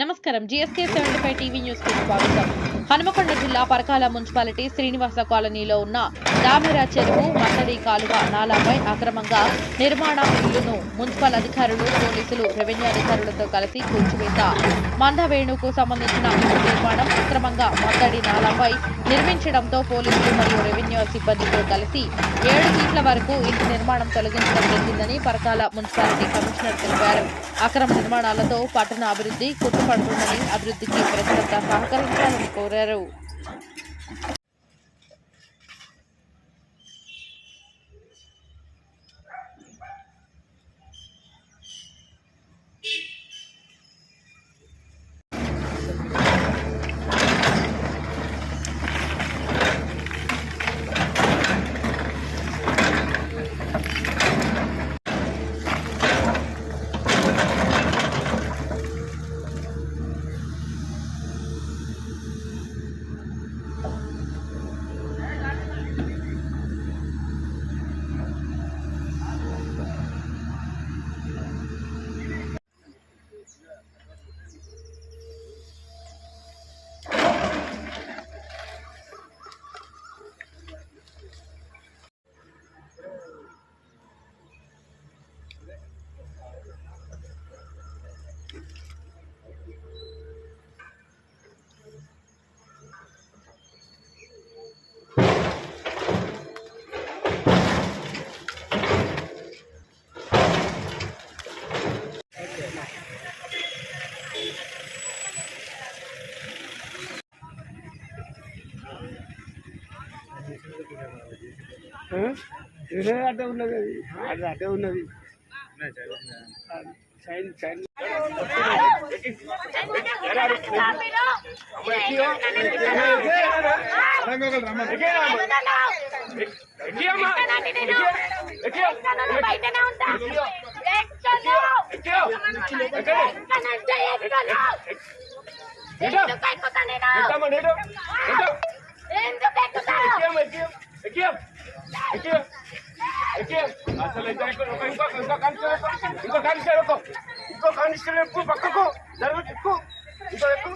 నమస్కారం. GSK seventy five TV న్యూస్కు స్వాగతం. హనుమకొండ జిల్లా పరకాల మున్సిపాలిటీ శ్రీనివాస కాలనీలో ఉన్న దామెరా చెరువు మత్తడి కాలువ నాలాపై అక్రమంగా నిర్మాణ ఇల్లును మున్సిపల్ అధికారులు పోలీసులు రెవెన్యూ అధికారులతో కలిసి కూల్చివేత. మందవేణుకు సంబంధించిన ఇల్లు నిర్మాణం అక్రమంగా మత్తడి నాలాపై నిర్మించడంతో పోలీసులు మరియు రెవెన్యూ సిబ్బందితో కలిసి ఏడు ఫీట్ల వరకు ఇంటి నిర్మాణం తొలగించడం జరిగిందని పరకాల మున్సిపాలిటీ కమిషనర్ తెలిపారు. అక్రమ నిర్మాణాలతో పట్టణ అభివృద్ధి కుట్టుపడుతుందని అభివృద్ధికి ప్రజలంతా సహకరించాలని కోరారు. era o అడ్డే ఉన్నది అది అది అడ్డే ఉన్నది సైన్ సైన్ బయటనే ఉంటా ఎందుకు అసలు ఇంకో కానిస్టేబుల్ ఇంకో కానిస్టేబుల్ ఇంకో కానిస్టేబుల్ ఎక్కువ పక్కకు జరుగు ఎక్కువ ఇంకో ఎక్కువ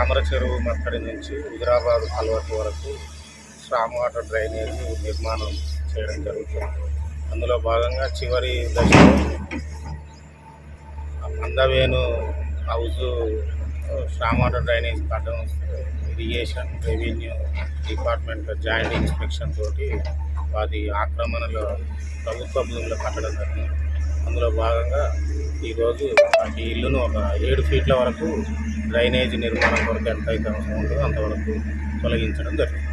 తామర చెరువు మత్తడి నుంచి హుజరాబాద్ కల్వర్టు వరకు స్ట్రామ్ వాటర్ డ్రైనేజ్ నిర్మాణం చేయడం జరుగుతుంది. అందులో భాగంగా చివరి దశలో అందవేను హౌస్ స్ట్రామ్ వాటర్ డ్రైనేజ్ కట్టడం irrigation revenue department joint inspection తోటి వాటి ఆక్రమణలో ప్రభుత్వ భూములు కట్టడం జరిగింది. అందులో భాగంగా ఈరోజు ఈ ఇల్లును ఒక ఏడు ఫీట్ల వరకు డ్రైనేజ్ నిర్మాణం కొరకు ఎంత అయితే అవసరం ఉంటుందో అంతవరకు తొలగించడం జరిగింది.